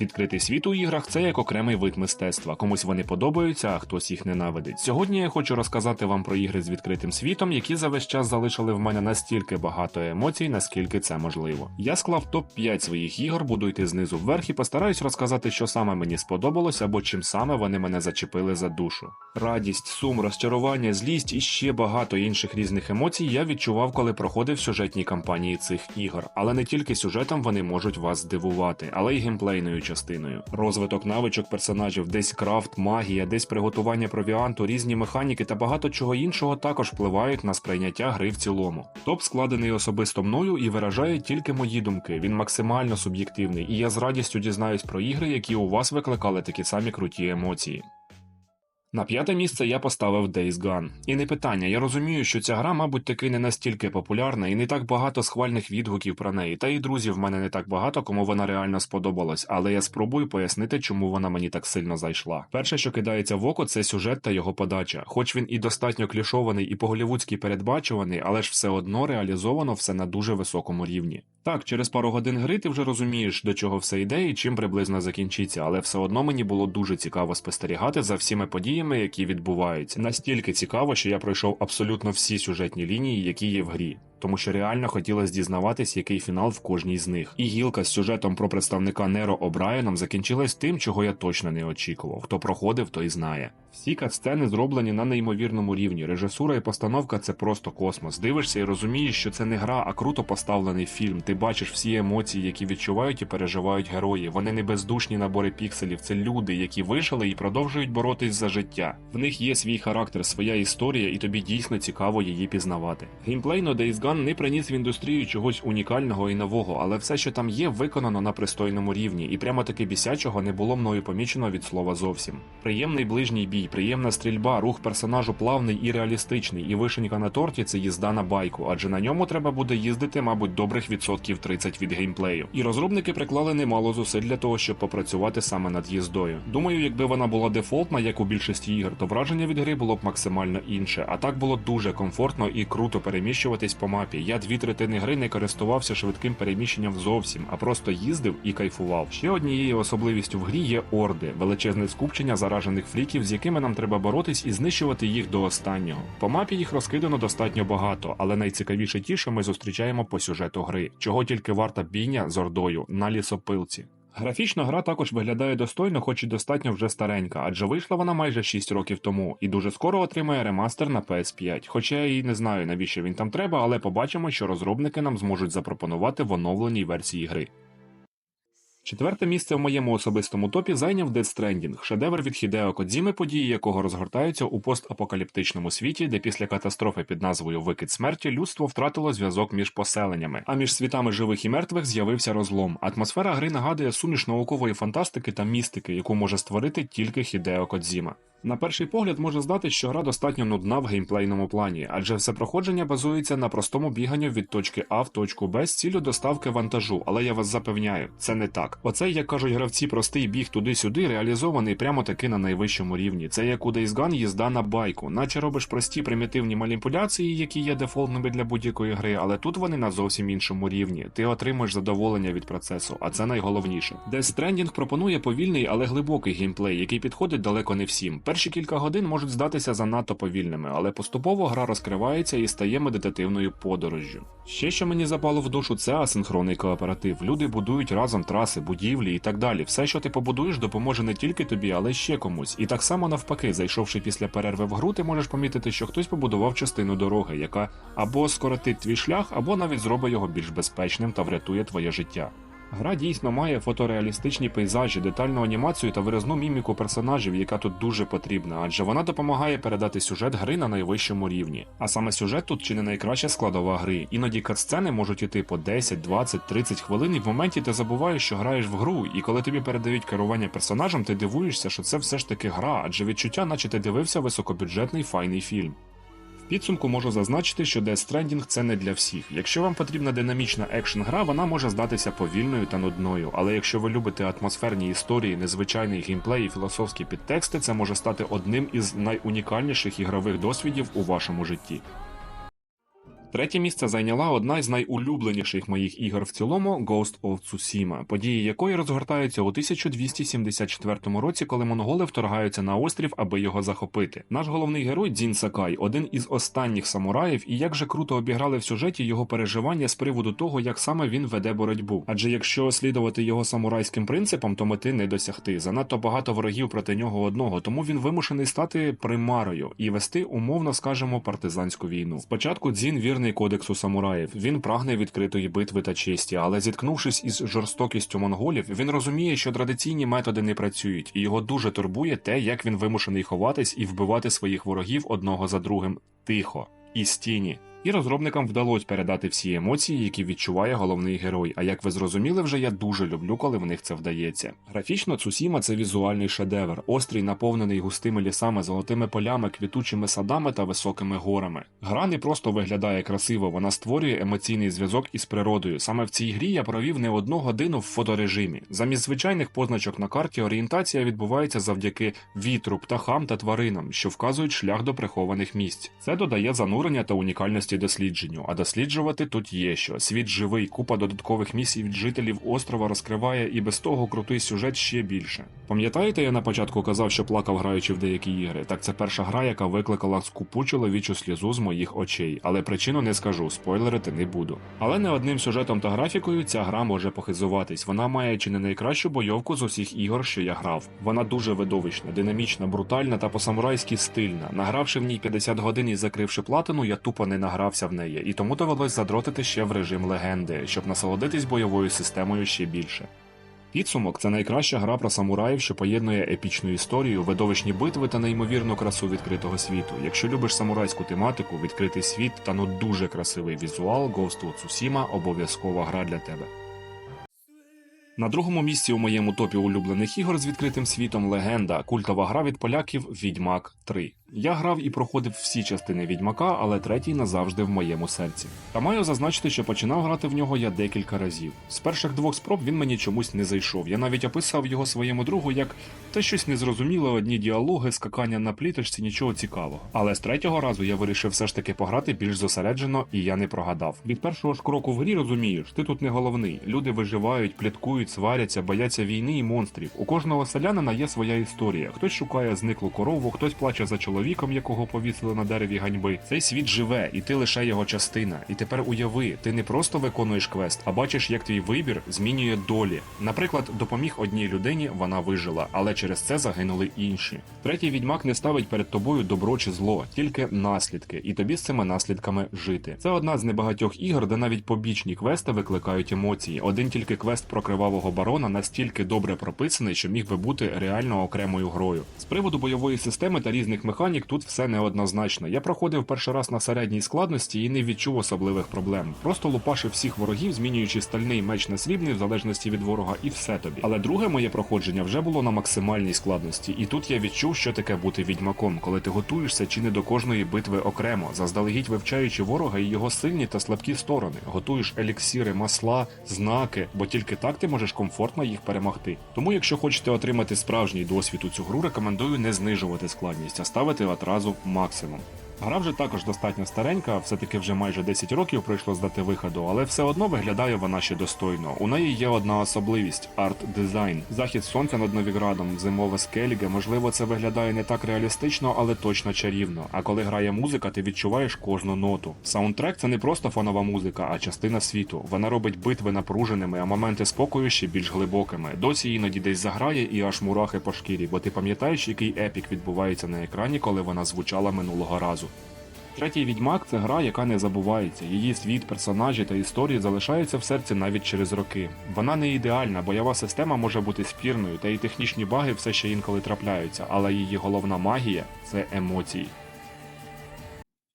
Відкритий світ у іграх це як окремий вид мистецтва. Комусь вони подобаються, а хтось їх ненавидить. Сьогодні я хочу розказати вам про ігри з відкритим світом, які за весь час залишили в мене настільки багато емоцій, наскільки це можливо. Я склав топ 5 своїх ігор, буду йти знизу вверх і постараюсь розказати, що саме мені сподобалось або чим саме вони мене зачепили за душу. Радість, сум, розчарування, злість і ще багато інших різних емоцій я відчував, коли проходив сюжетні кампанії цих ігор. Але не тільки сюжетом вони можуть вас здивувати, але й геймплейною частиною. Розвиток навичок персонажів, десь крафт, магія, десь приготування провіанту, різні механіки та багато чого іншого також впливають на сприйняття гри в цілому. Топ складений особисто мною і виражає тільки мої думки. Він максимально суб'єктивний, і я з радістю дізнаюсь про ігри, які у вас викликали такі самі круті емоції. На п'яте місце я поставив Days Gone. І не питання, я розумію, що ця гра, мабуть, таки не настільки популярна і не так багато схвальних відгуків про неї, та і друзів в мене не так багато, кому вона реально сподобалась, але я спробую пояснити, чому вона мені так сильно зайшла. Перше, що кидається в око, це сюжет та його подача. Хоч він і достатньо клішований і по-голівудськи передбачуваний, але ж все одно реалізовано все на дуже високому рівні. Так, через пару годин гри ти вже розумієш, до чого все йде і чим приблизно закінчиться, але все одно мені було дуже цікаво спостерігати за всіми подіями, які відбуваються. Настільки цікаво, що я пройшов абсолютно всі сюжетні лінії, які є в грі. Тому що реально хотілося дізнаватись, який фінал в кожній з них. І гілка з сюжетом про представника Неро О'Брайеном закінчилась тим, чого я точно не очікував. Хто проходив, той знає. Всі катсцени зроблені на неймовірному рівні. Режисура і постановка це просто космос. Дивишся і розумієш, що це не гра, а круто поставлений фільм. Ти бачиш всі емоції, які відчувають і переживають герої. Вони не бездушні набори пікселів, це люди, які вижили і продовжують боротись за життя. В них є свій характер, своя історія, і тобі дійсно цікаво її пізнавати. Геймплейно Days Gone не приніс в індустрію чогось унікального і нового, але все, що там є, виконано на пристойному рівні, і прямо таки бісячого не було мною помічено від слова зовсім. Приємний ближній бій, приємна стрільба, рух персонажу плавний і реалістичний, і вишенька на торті це їзда на байку, адже на ньому треба буде їздити, мабуть, добрих відсотків 30 від геймплею. І розробники приклали немало зусиль для того, щоб попрацювати саме над їздою. Думаю, якби вона була дефолтна, як у більшості ігр, то враження від гри було б максимально інше. А так було дуже комфортно і круто переміщуватись по мапі. Я дві третини гри не користувався швидким переміщенням зовсім, а просто їздив і кайфував. Ще однією особливістю в грі є орди, величезне скупчення заражених фріків, з якими нам треба боротись і знищувати їх до останнього. По мапі їх розкидано достатньо багато, але найцікавіше ті, що ми зустрічаємо по сюжету гри, чого тільки варта бійня з ордою на лісопилці. Графічно гра також виглядає достойно, хоч і достатньо вже старенька, адже вийшла вона майже 6 років тому, і дуже скоро отримає ремастер на PS5. Хоча я і не знаю навіщо він там треба, але побачимо, що розробники нам зможуть запропонувати в оновленій версії гри. Четверте місце в моєму особистому топі зайняв Dead Stranding, шедевр від Хідео Кодзіми, події якого розгортаються у постапокаліптичному світі, де після катастрофи під назвою Викид смерті людство втратило зв'язок між поселеннями, а між світами живих і мертвих з'явився розлом. Атмосфера гри нагадує суміш наукової фантастики та містики, яку може створити тільки Хідео Кодзіма. На перший погляд може здатись, що гра достатньо нудна в геймплейному плані, адже все проходження базується на простому біганню від точки А в точку Б з цілю доставки вантажу, але я вас запевняю, це не так. Оцей, як кажуть гравці, простий біг туди-сюди реалізований прямо таки на найвищому рівні. Це як у Days Gone їзда на байку, наче робиш прості примітивні маніпуляції, які є дефолтними для будь-якої гри, але тут вони на зовсім іншому рівні. Ти отримуєш задоволення від процесу, а це найголовніше. Death Stranding пропонує повільний, але глибокий геймплей, який підходить далеко не всім. Перші кілька годин можуть здатися занадто повільними, але поступово гра розкривається і стає медитативною подорожжю. Ще що мені запало в душу, це асинхронний кооператив. Люди будують разом траси, будівлі і так далі. Все, що ти побудуєш, допоможе не тільки тобі, але й ще комусь. І так само навпаки, зайшовши після перерви в гру, ти можеш помітити, що хтось побудував частину дороги, яка або скоротить твій шлях, або навіть зробить його більш безпечним та врятує твоє життя. Гра дійсно має фотореалістичні пейзажі, детальну анімацію та виразну міміку персонажів, яка тут дуже потрібна, адже вона допомагає передати сюжет гри на найвищому рівні. А саме сюжет тут чи не найкраща складова гри. Іноді катсцени можуть іти по 10, 20, 30 хвилин, і в моменті ти забуваєш, що граєш в гру, і коли тобі передають керування персонажем, ти дивуєшся, що це все ж таки гра, адже відчуття, наче ти дивився високобюджетний файний фільм. Підсумку можу зазначити, що Death Stranding це не для всіх. Якщо вам потрібна динамічна екшн гра, вона може здатися повільною та нудною. Але якщо ви любите атмосферні історії, незвичайний геймплей і філософські підтексти, це може стати одним із найунікальніших ігрових досвідів у вашому житті. Третє місце зайняла одна із найулюбленіших моїх ігор в цілому Ghost of Tsushima, події якої розгортаються у 1274 році, коли монголи вторгаються на острів, аби його захопити. Наш головний герой Дзін Сакай, один із останніх самураїв, і як же круто обіграли в сюжеті його переживання з приводу того, як саме він веде боротьбу. Адже якщо слідувати його самурайським принципам, то мети не досягти. Занадто багато ворогів проти нього одного, тому він вимушений стати примарою і вести, умовно скажемо, партизанську війну. Спочатку Дзін вірний кодексу самураїв. Він прагне відкритої битви та честі, але зіткнувшись із жорстокістю монголів, він розуміє, що традиційні методи не працюють, і його дуже турбує те, як він вимушений ховатись і вбивати своїх ворогів одного за другим тихо і стіні. І розробникам вдалося передати всі емоції, які відчуває головний герой. А як ви зрозуміли, вже я дуже люблю, коли в них це вдається. Графічно Цусіма це візуальний шедевр, острий, наповнений густими лісами, золотими полями, квітучими садами та високими горами. Гра не просто виглядає красиво, вона створює емоційний зв'язок із природою. Саме в цій грі я провів не одну годину в фоторежимі. Замість звичайних позначок на карті орієнтація відбувається завдяки вітру, птахам та тваринам, що вказують шлях до прихованих місць. Це додає занурення та унікальності дослідженню. А досліджувати тут є що. Світ живий, купа додаткових місій від жителів острова розкриває і без того крутий сюжет ще більше. Пам'ятаєте, я на початку казав, що плакав граючи в деякі ігри. Так це перша гра, яка викликала скупу чоловічу слізу з моїх очей, але причину не скажу, спойлерити не буду. Але не одним сюжетом та графікою ця гра може похизуватись. Вона має чи не найкращу бойовку з усіх ігор, що я грав. Вона дуже видовищна, динамічна, брутальна та по-самурайськи стильна. Награвши в ній 50 годин і закривши платину, я тупо не награвся в неї, і тому довелось задротити ще в режим легенди, щоб насолодитись бойовою системою ще більше. Підсумок це найкраща гра про самураїв, що поєднує епічну історію, видовищні битви та неймовірну красу відкритого світу. Якщо любиш самурайську тематику, відкритий світ та ну дуже красивий візуал, Ghost of Tsushima – обов'язкова гра для тебе. На другому місці у моєму топі улюблених ігор з відкритим світом легенда, культова гра від поляків Відьмак 3. Я грав і проходив всі частини Відьмака, але третій назавжди в моєму серці. Та маю зазначити, що починав грати в нього я декілька разів. З перших двох спроб він мені чомусь не зайшов. Я навіть описав його своєму другу як те щось незрозуміле, одні діалоги, скакання на пліточці, нічого цікавого. Але з третього разу я вирішив все ж таки пограти більш зосереджено, і я не прогадав. Від першого ж кроку в грі розумієш, ти тут не головний. Люди виживають, пліткують, сваряться, бояться війни і монстрів. У кожного селянина є своя історія. Хтось шукає зниклу корову, хтось плаче за чоловіком, якого повісили на дереві ганьби. Цей світ живе, і ти лише його частина. І тепер уяви, ти не просто виконуєш квест, а бачиш, як твій вибір змінює долі. Наприклад, допоміг одній людині, вона вижила, але через це загинули інші. Третій відьмак не ставить перед тобою добро чи зло, тільки наслідки, і тобі з цими наслідками жити. Це одна з небагатьох ігор, де навіть побічні квести викликають емоції. Один тільки квест про кривавого барона настільки добре прописаний, що міг би бути реально окремою грою. З приводу бойової системи та різних механік тут все неоднозначно. Я проходив перший раз на середній складності і не відчув особливих проблем. Просто лупашив всіх ворогів, змінюючи стальний меч на срібний в залежності від ворога, і все тобі. Але друге моє проходження вже було на максимальній складності, і тут я відчув, що таке бути відьмаком, коли ти готуєшся чи не до кожної битви окремо, заздалегідь вивчаючи ворога і його сильні та слабкі сторони. Готуєш еліксіри, масла, знаки, бо тільки так ти можеш комфортно їх перемогти. Тому, якщо хочете отримати справжній досвід у цю гру, рекомендую не знижувати складність, а ставити одразу максимум. Гра вже також достатньо старенька, все-таки вже майже 10 років пройшло з дати виходу, але все одно виглядає вона ще достойно. У неї є одна особливість арт-дизайн. Захід сонця над Новіградом, зимове скеліге, можливо, це виглядає не так реалістично, але точно чарівно. А коли грає музика, ти відчуваєш кожну ноту. Саундтрек це не просто фонова музика, а частина світу. Вона робить битви напруженими, а моменти спокою ще більш глибокими. Досі іноді десь заграє і аж мурахи по шкірі, бо ти пам'ятаєш, який епік відбувається на екрані, коли вона звучала минулого разу. Третій відьмак це гра, яка не забувається. Її світ, персонажі та історії залишаються в серці навіть через роки. Вона не ідеальна, бойова система може бути спірною, та й технічні баги все ще інколи трапляються, але її головна магія це емоції.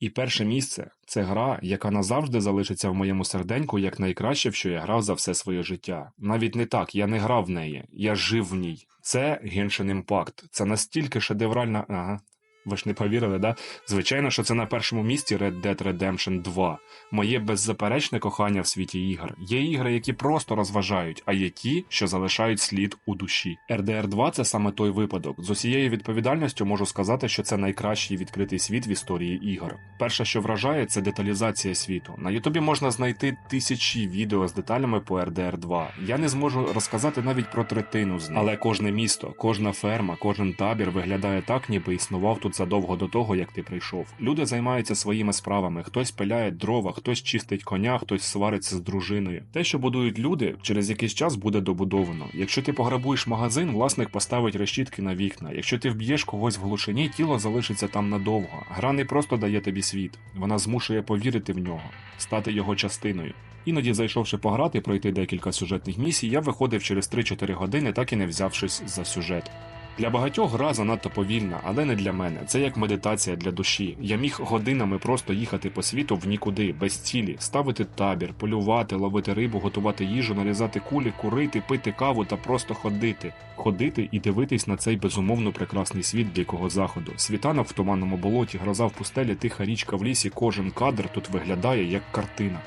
І перше місце це гра, яка назавжди залишиться в моєму серденьку як найкраще, що я грав за все своє життя. Навіть не так, я не грав в неї, я жив в ній. Це Genshin Impact. Це настільки шедевральна. Ага. Ви ж не повірили, да? Звичайно, що це на першому місці Red Dead Redemption 2. Моє беззаперечне кохання в світі ігор. Є ігри, які просто розважають, а є ті, що залишають слід у душі. RDR 2 це саме той випадок. З усією відповідальністю можу сказати, що це найкращий відкритий світ в історії ігор. Перше, що вражає, це деталізація світу. На Ютубі можна знайти тисячі відео з деталями по RDR 2. Я не зможу розказати навіть про третину з них. Але кожне місто, кожна ферма, кожен табір виглядає так, ніби існував тут задовго до того, як ти прийшов. Люди займаються своїми справами. Хтось пиляє дрова, хтось чистить коня, хтось свариться з дружиною. Те, що будують люди, через якийсь час буде добудовано. Якщо ти пограбуєш магазин, власник поставить решітки на вікна. Якщо ти вб'єш когось в глушині, тіло залишиться там надовго. Гра не просто дає тобі світ, вона змушує повірити в нього, стати його частиною. Іноді, зайшовши пограти, пройти декілька сюжетних місій, я виходив через 3-4 години, так і не взявшись за сюжет. Для багатьох гра занадто повільна, але не для мене. Це як медитація для душі. Я міг годинами просто їхати по світу в нікуди, без цілі, ставити табір, полювати, ловити рибу, готувати їжу, нарізати кулі, курити, пити каву та просто ходити. Ходити і дивитись на цей безумовно прекрасний світ дикого заходу. Світанок в туманному болоті, гроза в пустелі, тиха річка в лісі. Кожен кадр тут виглядає як картина.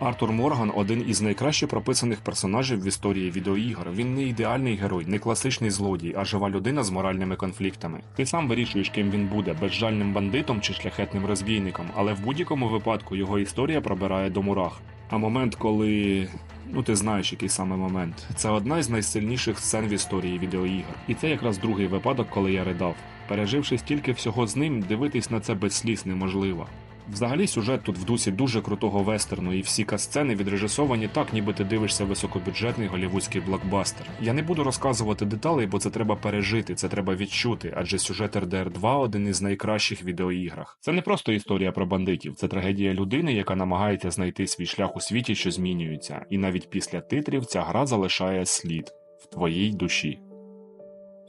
Артур Морган один із найкраще прописаних персонажів в історії відеоігр. Він не ідеальний герой, не класичний злодій, а жива людина з моральними конфліктами. Ти сам вирішуєш, ким він буде, безжальним бандитом чи шляхетним розбійником, але в будь-якому випадку його історія пробирає до мурах. А момент, коли. Ну, ти знаєш, який саме момент. Це одна із найсильніших сцен в історії відеоігр. І це якраз другий випадок, коли я ридав. Переживши стільки всього з ним, дивитись на це без сліз неможливо. Взагалі сюжет тут в дусі дуже крутого вестерну, і всі касцени відрежисовані так, ніби ти дивишся високобюджетний голівудський блокбастер. Я не буду розказувати деталей, бо це треба пережити, це треба відчути, адже сюжет RDR 2 один із найкращих відеоіграх. Це не просто історія про бандитів, це трагедія людини, яка намагається знайти свій шлях у світі, що змінюється, і навіть після титрів ця гра залишає слід в твоїй душі.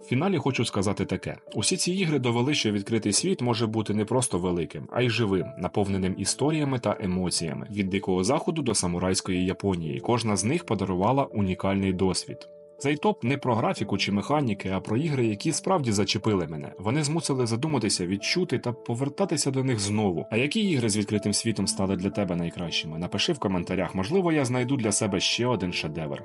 Фіналі хочу сказати таке: усі ці ігри довели, що відкритий світ може бути не просто великим, а й живим, наповненим історіями та емоціями від дикого заходу до самурайської Японії. Кожна з них подарувала унікальний досвід. Цей топ не про графіку чи механіки, а про ігри, які справді зачепили мене. Вони змусили задуматися, відчути та повертатися до них знову. А які ігри з відкритим світом стали для тебе найкращими? Напиши в коментарях, можливо, я знайду для себе ще один шедевр.